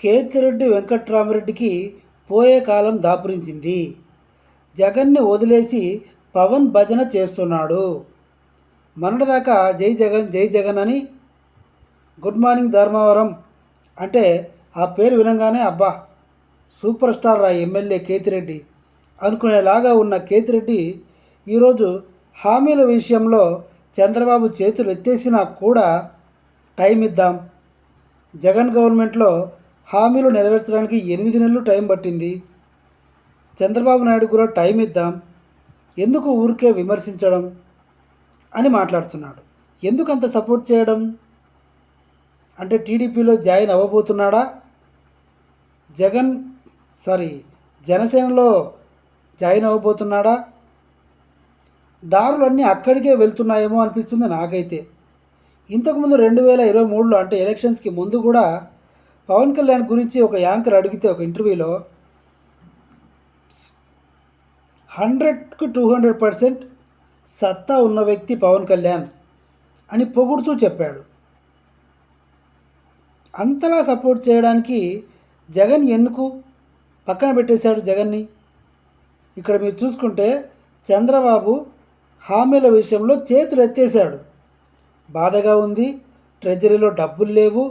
కేతిరెడ్డి వెంకట్రామరెడ్డికి పోయే కాలం దాపురించింది. జగన్ని వదిలేసి పవన్ భజన చేస్తున్నాడు. మొన్నటిదాకా జై జగన్ జై జగన్ అని గుడ్ మార్నింగ్ ధర్మవరం అంటే ఆ పేరు వినంగానే అబ్బా సూపర్ స్టార్ రా ఎమ్మెల్యే కేతిరెడ్డి అనుకునేలాగా ఉన్న కేతిరెడ్డి ఈరోజు హామీల విషయంలో చంద్రబాబు చేతులు ఎత్తేసినా కూడా టైం ఇద్దాం. జగన్ గవర్నమెంట్లో హామీలు నెరవేర్చడానికి ఎనిమిది నెలలు టైం పట్టింది. చంద్రబాబు నాయుడు కూడా టైం ఇద్దాం ఎందుకు ఊరికే విమర్శించడం అని మాట్లాడుతున్నాడు. ఎందుకు అంత సపోర్ట్ చేయడం? అంటే టీడీపీలో జాయిన్ అవ్వబోతున్నాడా? జగన్ సారీ జనసేనలో జాయిన్ అవ్వబోతున్నాడా? దారులన్నీ అక్కడికే వెళ్తున్నాయేమో అనిపిస్తుంది నాకైతే. ఇంతకుముందు రెండు వేల ఇరవై మూడులో అంటే ఎలక్షన్స్కి ముందు కూడా పవన్ కళ్యాణ్ గురించి ఒక యాంకర్ అడిగితే ఒక ఇంటర్వ్యూలో హండ్రెడ్కు టూ హండ్రెడ్ పర్సెంట్ సత్తా ఉన్న వ్యక్తి పవన్ కళ్యాణ్ అని పొగుడుతూ చెప్పాడు. అంతలా సపోర్ట్ చేయడానికి జగన్ ఎందుకు పక్కన పెట్టేశాడు జగన్ని? ఇక్కడ మీరు చూసుకుంటే చంద్రబాబు హామీల విషయంలో చేతులు ఎత్తేశాడు బాధగా ఉంది ట్రెజరీలో డబ్బులు లేవు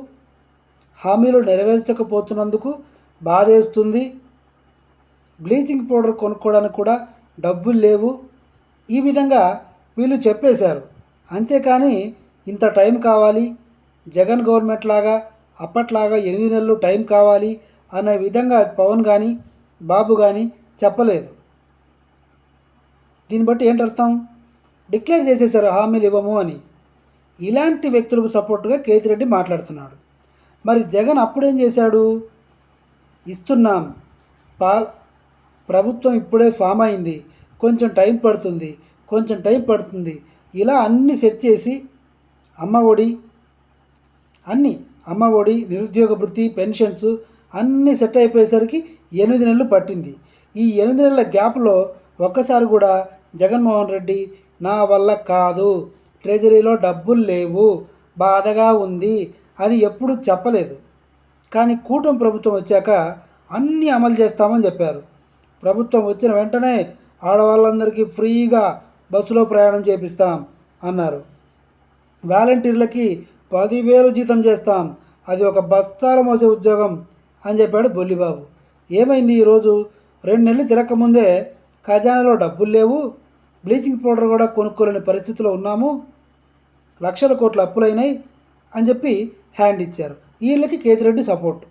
హామీలు నెరవేర్చకపోతున్నందుకు బాధేస్తుంది. బ్లీచింగ్ పౌడర్ కొనుక్కోవడానికి కూడా డబ్బులు లేవు. ఈ విధంగా వీళ్ళు చెప్పేశారు. అంతేకాని ఇంత టైం కావాలి. జగన్ గవర్నమెంట్ లాగా అప్పట్లాగా ఎనిమిది నెలలు టైం కావాలి అనే విధంగా పవన్ కానీ బాబు కానీ చెప్పలేదు. దీన్ని బట్టి ఏంటర్థం డిక్లేర్ చేసేసారు హామీలు ఇవ్వము అని. ఇలాంటి వ్యక్తులకు సపోర్టుగా కేతిరెడ్డి మాట్లాడుతున్నాడు. మరి జగన్ అప్పుడేం చేశాడు? ఇస్తున్నాం. పా ప్రభుత్వం ఇప్పుడే ఫామ్ అయింది. కొంచెం టైం పడుతుంది. కొంచెం టైం పడుతుంది. ఇలా అన్ని సెట్ చేసి అమ్మ ఒడి అన్నీ అమ్మ ఒడి నిరుద్యోగ వృత్తి పెన్షన్స్ అన్నీ సెట్ అయిపోయేసరికి ఎనిమిది నెలలు పట్టింది. ఈ ఎనిమిది నెలల గ్యాప్లో ఒక్కసారి కూడా జగన్మోహన్ రెడ్డి నా వల్ల కాదు. ట్రెజరీలో డబ్బులు లేవు. బాధగా ఉంది. అని ఎప్పుడూ చెప్పలేదు. కానీ కూటమి ప్రభుత్వం వచ్చాక అన్నీ అమలు చేస్తామని చెప్పారు. ప్రభుత్వం వచ్చిన వెంటనే ఆడవాళ్ళందరికీ ఫ్రీగా బస్సులో ప్రయాణం చేపిస్తాం అన్నారు. వాలంటీర్లకి పదివేలు జీతం చేస్తాం. అది ఒక బస్తాల మోసే ఉద్యోగం అని చెప్పాడు బొల్లిబాబు. ఏమైంది ఈరోజు? రెండు నెలలు తిరగకముందే ఖజానాలో డబ్బులు లేవు. బ్లీచింగ్ పౌడర్ కూడా కొనుక్కోలేని పరిస్థితిలో ఉన్నాము. లక్షల కోట్ల అప్పులైనాయి అని చెప్పి హ్యాండ్ ఇచ్చారు. వీళ్ళకి కేతిరెడ్డి సపోర్ట్.